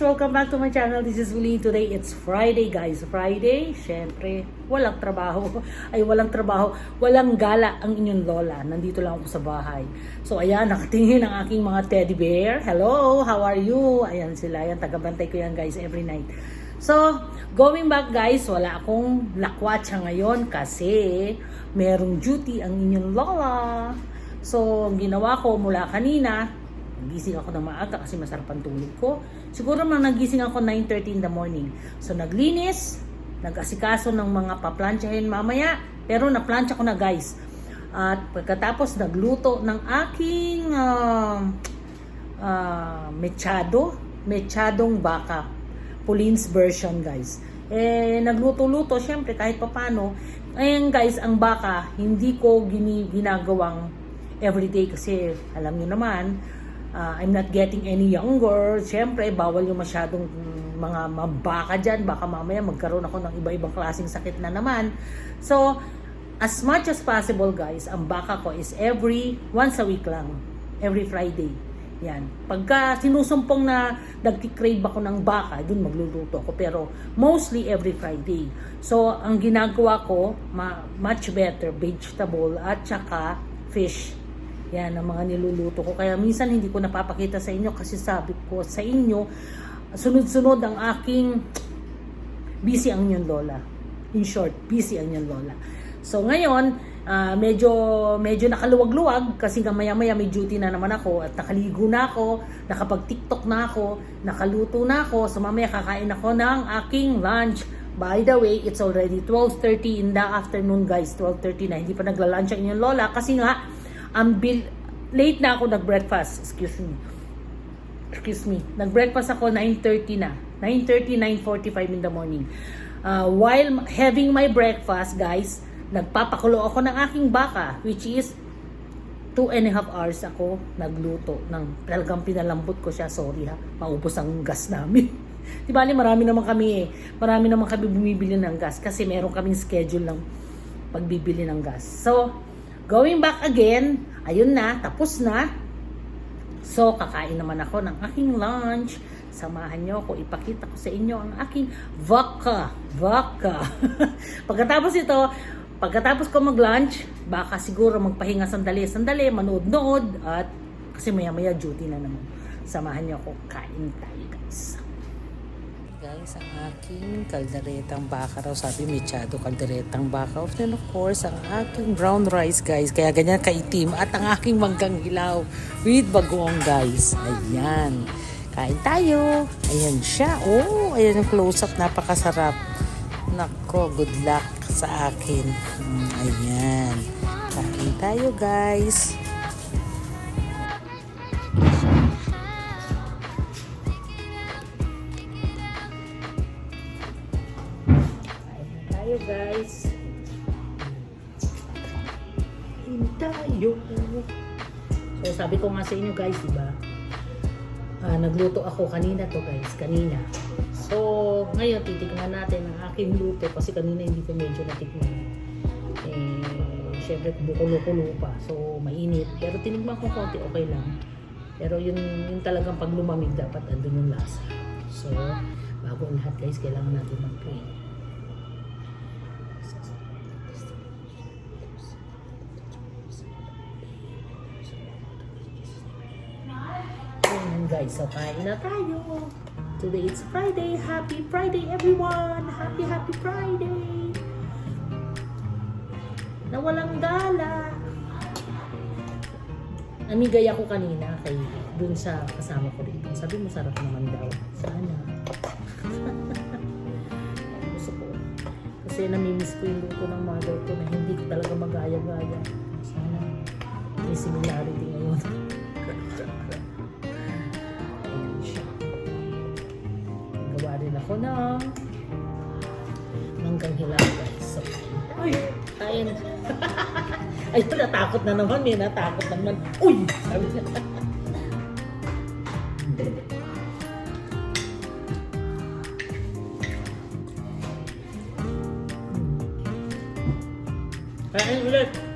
Welcome back to my channel. This is Uli. Today, it's Friday, guys. Friday, syempre, walang trabaho. Ay, walang trabaho. Walang gala ang inyong lola. Nandito lang ako sa bahay. So, ayan, nakatingin ang aking mga teddy bear. Hello, how are you? Ayan sila. Ayan, tagabantay ko yan, guys, every night. So, going back, guys, wala akong lakwatsa ngayon kasi merong duty ang inyong lola. So, ginawa ko mula kanina, Nagising ako ng maaga kasi masarap ang tulog ko. Siguro man nagising ako 9.30 in the morning. So naglinis, nag-asikaso ng mga paplansyahin mamaya. Pero naplansya ko na guys. At pagkatapos nagluto ng aking uh, uh, mechado. Mechadong baka. Pauline's version guys. Eh, nagluto-luto, syempre kahit papano. Ayan guys, ang baka, hindi ko gini, ginagawang everyday kasi alam niyo naman, uh, I'm not getting any younger. Siyempre, bawal yung masyadong mm, mga mabaka dyan. Baka mamaya magkaroon ako ng iba-ibang klaseng sakit na naman. So, as much as possible guys, ang baka ko is every once a week lang. Every Friday. Yan. Pagka sinusumpong na nagki-crave ako ng baka, dun magluluto ako. Pero mostly every Friday. So, ang ginagawa ko, ma- much better, vegetable at saka fish. Yan ang mga niluluto ko. Kaya minsan hindi ko napapakita sa inyo kasi sabi ko sa inyo, sunod-sunod ang aking busy ang inyong lola. In short, busy ang inyong lola. So ngayon, ah, medyo medyo nakaluwag-luwag kasi nga maya-maya may duty na naman ako at nakaligo na ako, nakapag-TikTok na ako, nakaluto na ako. So mamaya kakain ako ng aking lunch. By the way, it's already 12.30 in the afternoon guys. 12.30 na. Hindi pa nagla-lunch ang inyong lola kasi nga ang bil late na ako nag-breakfast. Excuse me. Excuse me. Nag-breakfast ako 9.30 na. 9.30, 9.45 in the morning. Uh, while having my breakfast, guys, nagpapakulo ako ng aking baka, which is two and a half hours ako nagluto ng talagang pinalambot ko siya. Sorry ha, maubos ang gas namin. Di ba, marami naman kami eh. Marami naman kami bumibili ng gas kasi meron kaming schedule ng pagbibili ng gas. So, going back again, ayun na, tapos na. So, kakain naman ako ng aking lunch. Samahan nyo ako, ipakita ko sa inyo ang aking vodka. Vodka. Pagkatapos ito, pagkatapos ko mag-lunch, baka siguro magpahinga sandali-sandali, manood-nood, at kasi maya-maya duty na naman. Samahan nyo ako, kain tayo guys. Guys, ang aking kalderetang baka raw, sabi mechado kalderetang baka. And of course, ang aking brown rice guys, kaya ganyan kaitim. At ang aking manggang hilaw with bagoong guys. Ayan. Kain tayo. Ayan siya. Oh, ayan yung close-up. Napakasarap. Nako, good luck sa akin. Mm, ayan. Kain tayo guys. Guys. Kain tayo. So sabi ko nga sa inyo guys, di ba? Ah, nagluto ako kanina to guys, kanina. So, ngayon titikman natin ang aking luto kasi kanina hindi ko medyo natikman. Eh, syempre bukulo-kulo pa. So, mainit. Pero tinigman ko konti, okay lang. Pero yun, yun talagang pag lumamig dapat andun yung lasa. So, bago lahat guys, kailangan natin mag-pray. Guys, so kain na tayo. Today it's Friday. Happy Friday everyone! Happy Happy Friday! Na walang gala. Namigay ako kanina kay dun sa kasama ko dito. Sabi mo sarap naman daw. Sana. Gusto ko. Kasi namimiss ko yung luto ng mother ko na hindi talaga magaya-gaya. Sana may similarity ngayon. ng manggang hilaw guys. So, uy, kain. Ay, natakot na naman. May natakot na naman. Uy! Sabi niya. Kain ulit.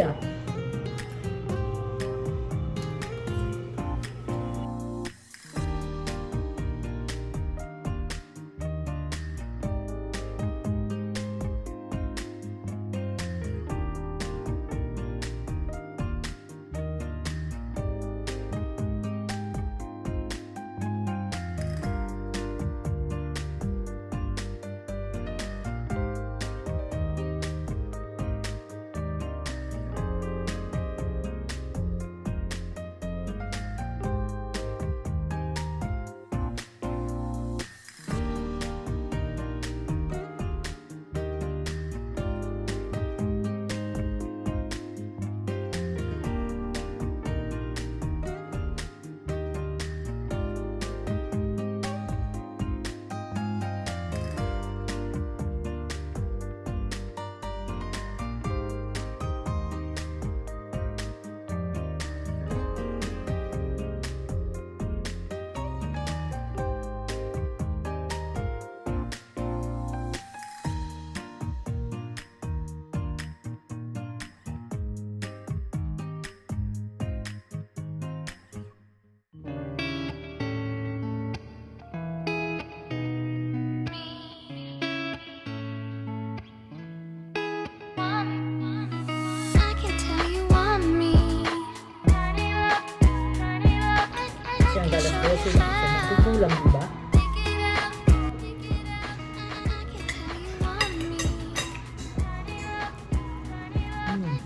Bíblia. Magkukulang, di ba? Hmm.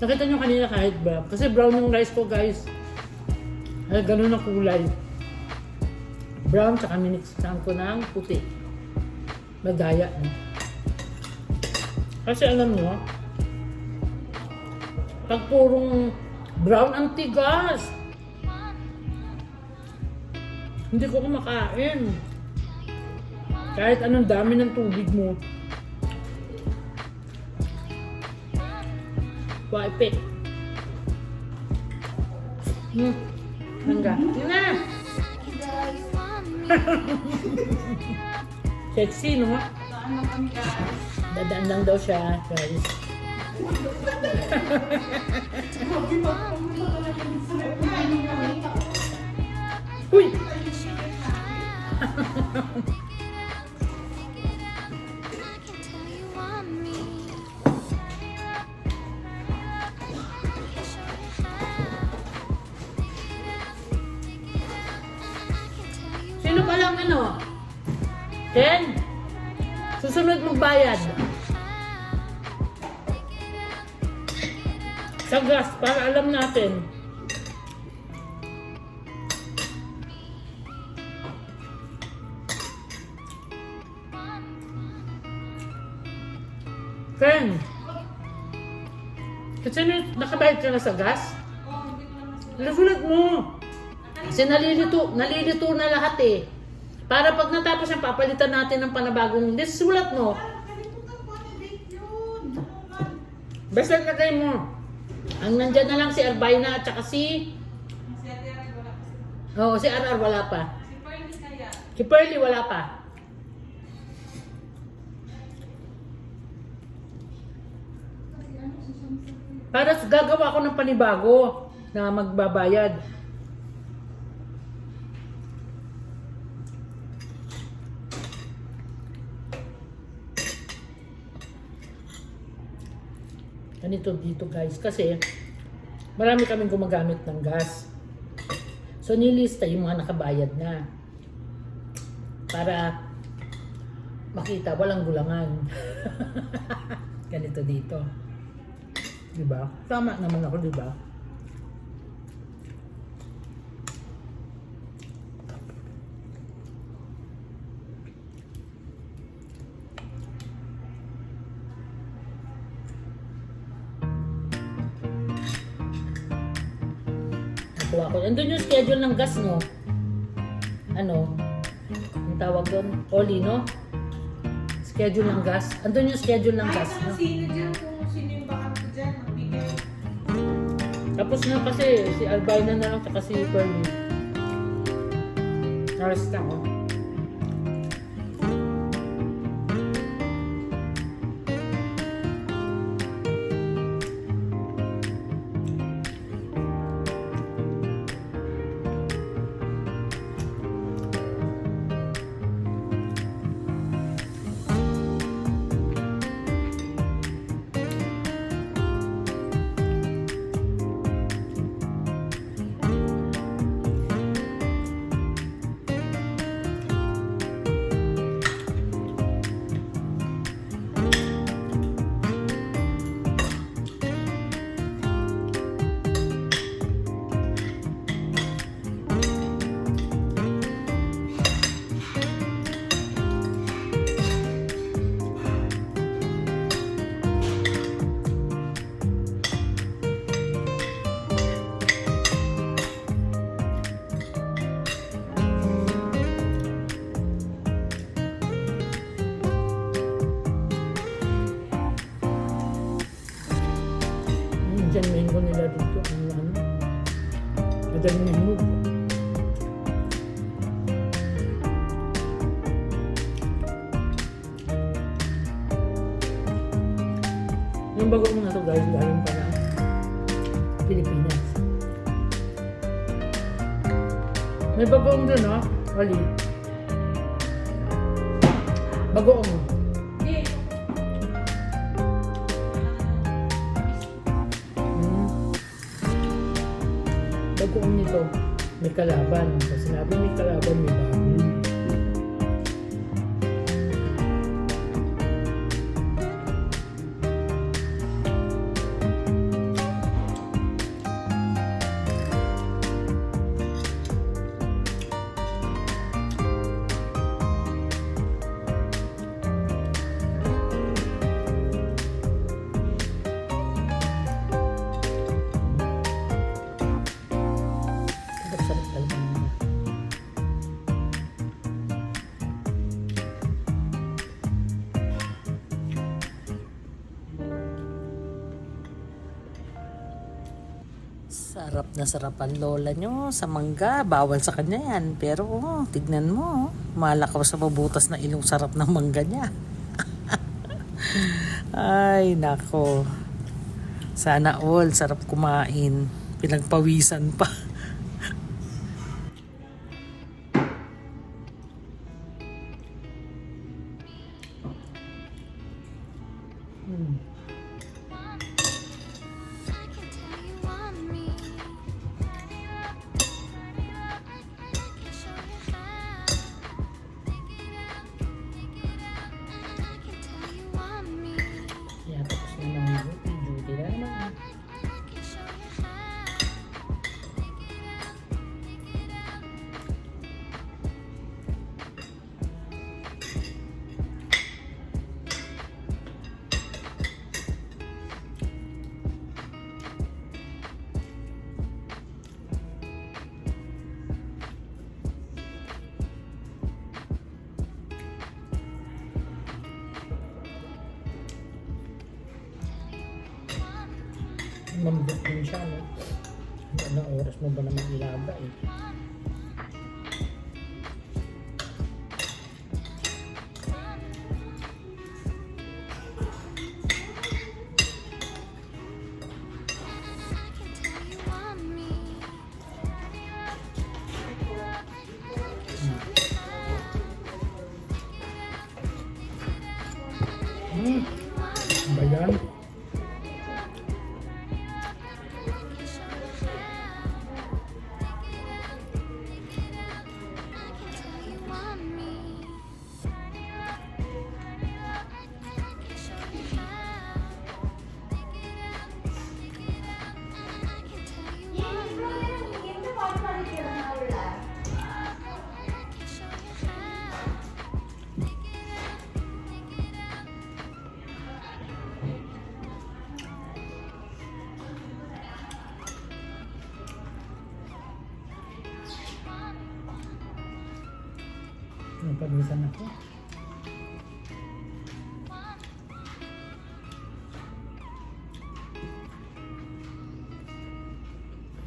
Nakita nyo kanina kahit brown. Kasi brown yung rice ko guys. Ay, ganun ang kulay. Brown, tsaka minixan ko ng puti. Madaya. No? Kasi alam nyo, pag purong brown ang tigas. Hindi ko kumakain. Kahit anong dami ng tubig mo. Wipe it. Hmm. Hangga. Yun na. Sexy, no? Dadaan lang daw siya, guys. Uy! Sino pa lang ano? Ken? Susunod magbayad. Sa gas, para alam natin. Ken? Kasi nakabayad ka na sa gas? Nasulat mo. Kasi nalilito, nalilito na lahat eh. Para pag natapos yung papalitan natin ng panabagong, this sulat mo. Basta lagay mo. Ang nandyan na lang si Arbayna at saka si... Oo, si RR wala pa. Si Pearly wala pa. Para gagawa ko ng panibago na magbabayad. Ganito dito guys. Kasi marami kaming gumagamit ng gas. So nilista yung mga nakabayad na. Para makita walang gulangan. Ganito dito. Di ba tama naman ako di ba schedule ng gas, no? Ano? Ang tawag doon? Oli, no? Schedule ng gas. Andun yung schedule ng gas, no? Sino dyan kung sino yung bakante dyan? Magbigay. Tapos na kasi, si Albina na lang, tsaka si Pearly. Naras na ako. Madaling mahimog. Yung bago mo na to guys, galing pa ng Pilipinas. May bagoong dun, no? Ali. Bagoong. Hmm. May kalaban. Pag sinabi may kalaban, may baboy. Sarap na sarap ang lola nyo sa mangga. Bawal sa kanya yan. Pero oh, tignan mo. Malakaw sa mabutas na ilong sarap ng mangga niya. Ay, nako. Sana all. Sarap kumain. Pinagpawisan pa. Din siya, no? Anong oras mo ba naman ilaba, eh?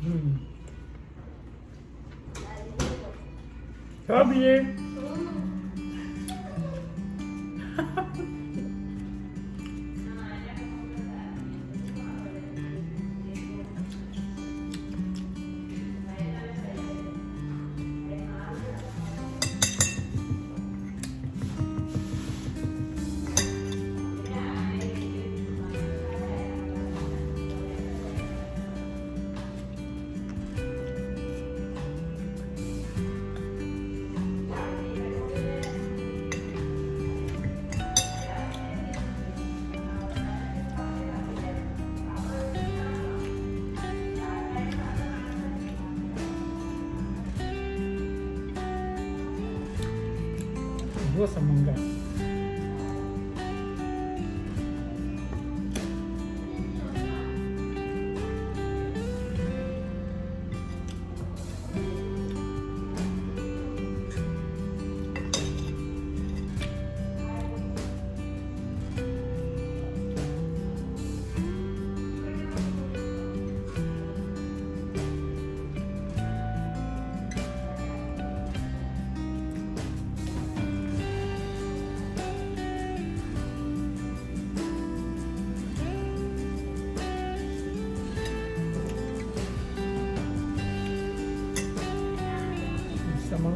Hmm. Sabi eh. Ito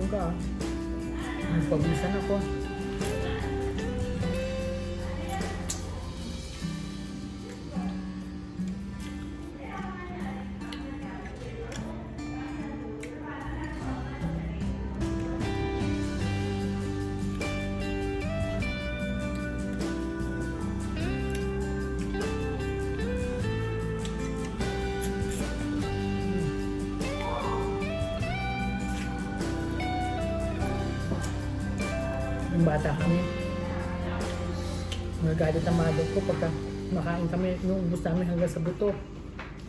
Sa mangga. Nagpabisan ako. Yung bata kami. Nagagalit ang mother ko pagka makain kami, nung ubus namin hanggang sa buto.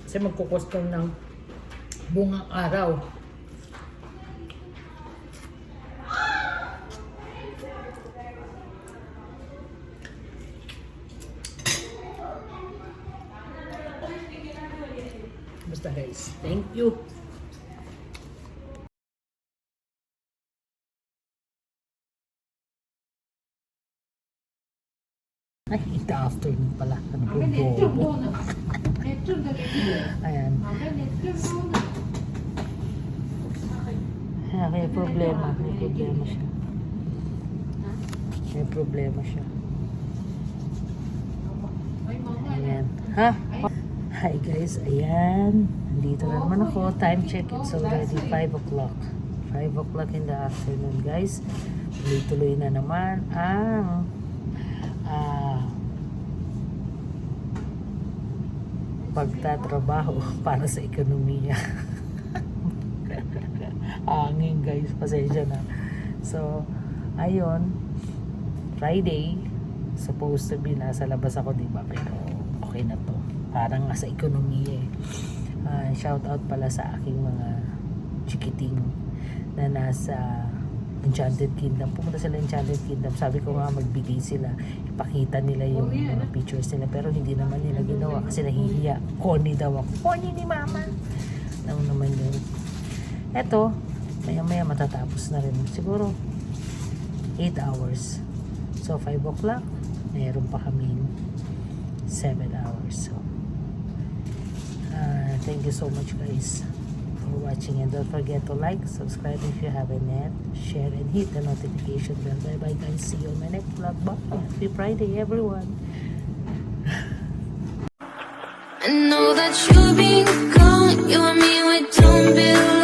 Kasi magkukustong ng bungang araw. Basta guys, thank you. Ito afternoon pala. Ano po bobo. Ayan. Ayan, may problema. May problema siya. May problema siya. Ayan. Ha? Hi guys, ayan. Nandito na naman ako. Time check, it's already 5 o'clock. 5 o'clock in the afternoon guys. Tuloy-tuloy na naman ang ah pagtatrabaho para sa ekonomiya. Hangin guys, pasensya na. So, ayun, Friday, supposed to be nasa labas ako, di ba? Pero okay na to. Parang nasa ekonomiya eh. Ah, shout out pala sa aking mga chikiting na nasa Enchanted Kingdom. Pumunta sila Enchanted Kingdom. Sabi ko nga magbigay sila. Ipakita nila yung mga pictures nila. Pero hindi naman nila ginawa kasi nahihiya. Corny daw ako. Corny ni mama. Ano naman yun. Eto, maya maya matatapos na rin. Siguro 8 hours. So 5 o'clock, mayroon pa kami 7 hours. So, uh, thank you so much guys for watching and don't forget to like, subscribe if you haven't yet, share and hit the notification bell. Bye bye guys. See you on my next vlog. Bye. Happy Friday everyone. I know that you've been gone. You and me, we don't belong.